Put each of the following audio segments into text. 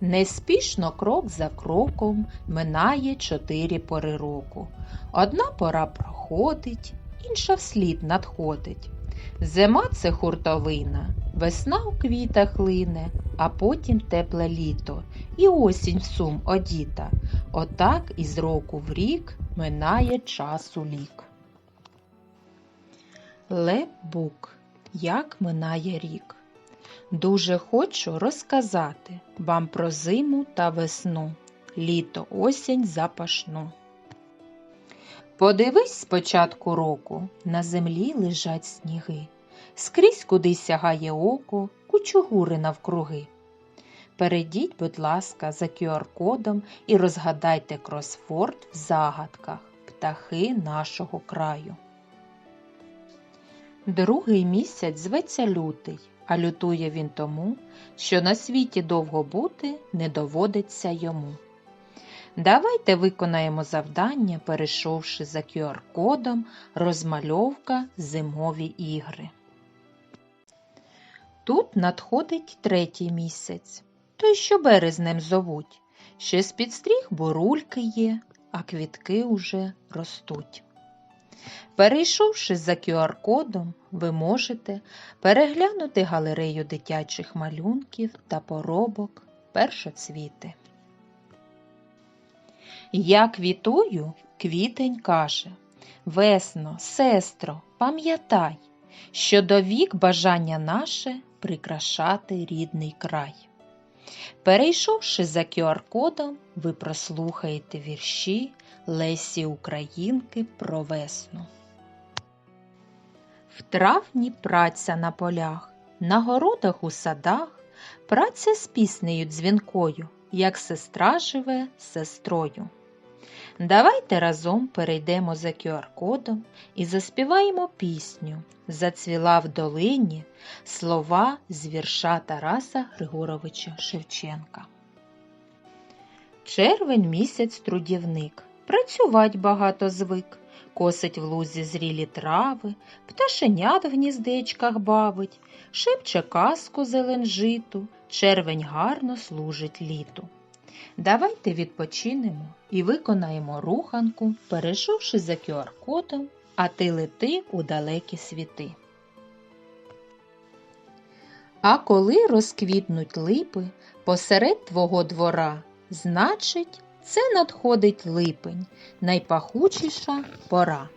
Неспішно крок за кроком минає чотири пори року. Одна пора проходить, інша вслід надходить. Зима це хуртовина, весна у квітах лине, а потім тепле літо, і осінь в сум одіта. Отак із року в рік минає часу лік. Леп-бук. Як минає рік. Дуже хочу розказати вам про зиму та весну, літо, осінь запашну. Подивись спочатку року, на землі лежать сніги, скрізь куди сягає око, кучугури навкруги. Перейдіть, будь ласка, за QR-кодом і розгадайте кросфорд в загадках птахи нашого краю. Другий місяць зветься лютий, а лютує він тому, що на світі довго бути не доводиться йому. Давайте виконаємо завдання, перейшовши за QR-кодом розмальовка зимові ігри. Тут надходить третій місяць, той, що березнем зовуть. Ще з-під стріх бурульки є, а квітки уже ростуть. Перейшовши за QR-кодом, ви можете переглянути галерею дитячих малюнків та поробок першоцвіти. Я квітую, квітень каже Весно, сестро, пам'ятай, що до вік бажання наше прикрашати рідний край. Перейшовши за QR-кодом, ви прослухаєте вірші Лесі Українки про весну. В травні праця на полях, на городах у садах, праця з піснею дзвінкою, як сестра живе сестрою. Давайте разом перейдемо за QR-кодом і заспіваємо пісню Зацвіла в долині слова з вірша Тараса Григоровича Шевченка. Червень місяць трудівник, працювать багато звик, косить в лузі зрілі трави, пташенят в гніздечках бавить, шепче казку зеленжиту, червень гарно служить літу. Давайте відпочинемо і виконаємо руханку, перейшовши за QR-кодом, а ти лети у далекі світи. А коли розквітнуть липи посеред твого двора, значить, це надходить липень, найпахучіша пора.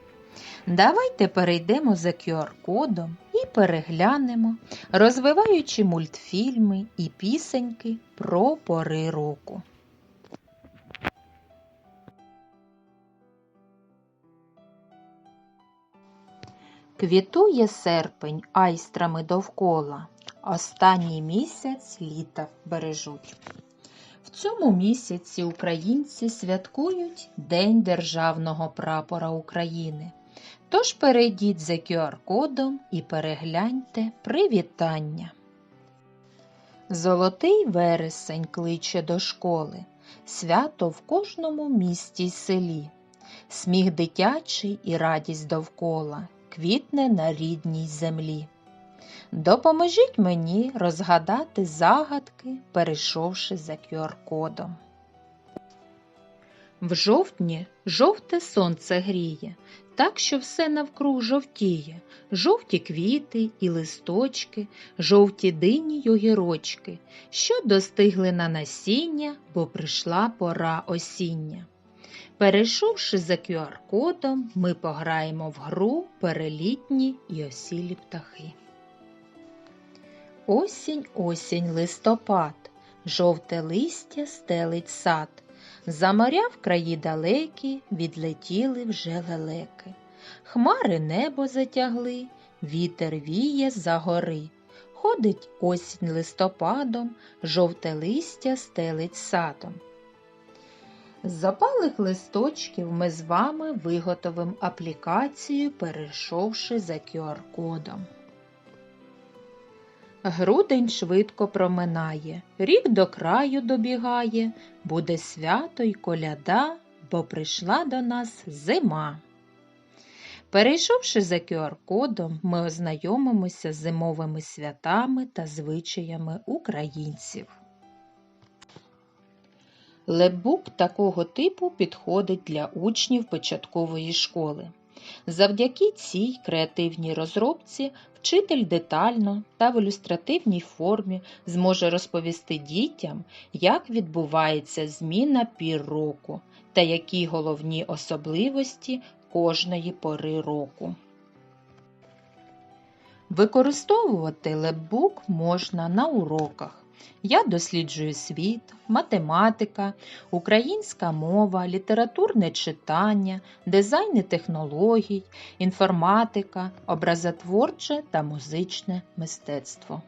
Давайте перейдемо за QR-кодом і переглянемо, розвиваючи мультфільми і пісеньки про пори року. Квітує серпень айстрами довкола, останній місяць літа бережуть. В цьому місяці українці святкують День Державного прапора України. Тож перейдіть за QR-кодом і перегляньте привітання. Золотий вересень кличе до школи, свято в кожному місті й селі, сміх дитячий і радість довкола квітне на рідній землі. Допоможіть мені розгадати загадки, перейшовши за QR-кодом. В жовтні жовте сонце гріє, так що все навкруг жовтіє, жовті квіти і листочки, жовті дині й огірочки, що достигли на насіння, бо прийшла пора осіння. Перейшовши за QR-кодом, ми пограємо в гру перелітні й осілі птахи. Осінь, осінь, листопад, жовте листя стелить сад. За моря в краї далекі відлетіли вже лелеки. Хмари небо затягли, вітер віє за гори. Ходить осінь листопадом, жовте листя стелить садом. З запалих листочків ми з вами виготовимо аплікацію, перейшовши за QR-кодом. Грудень швидко проминає, рік до краю добігає, буде свято й коляда, бо прийшла до нас зима. Перейшовши за QR-кодом, ми ознайомимося з зимовими святами та звичаями українців. Лепбук такого типу підходить для учнів початкової школи. Завдяки цій креативній розробці вчитель детально та в ілюстративній формі зможе розповісти дітям, як відбувається зміна пір року та які головні особливості кожної пори року. Використовувати лепбук можна на уроках. Я досліджую світ, математика, українська мова, літературне читання, дизайн технологій, інформатика, образотворче та музичне мистецтво.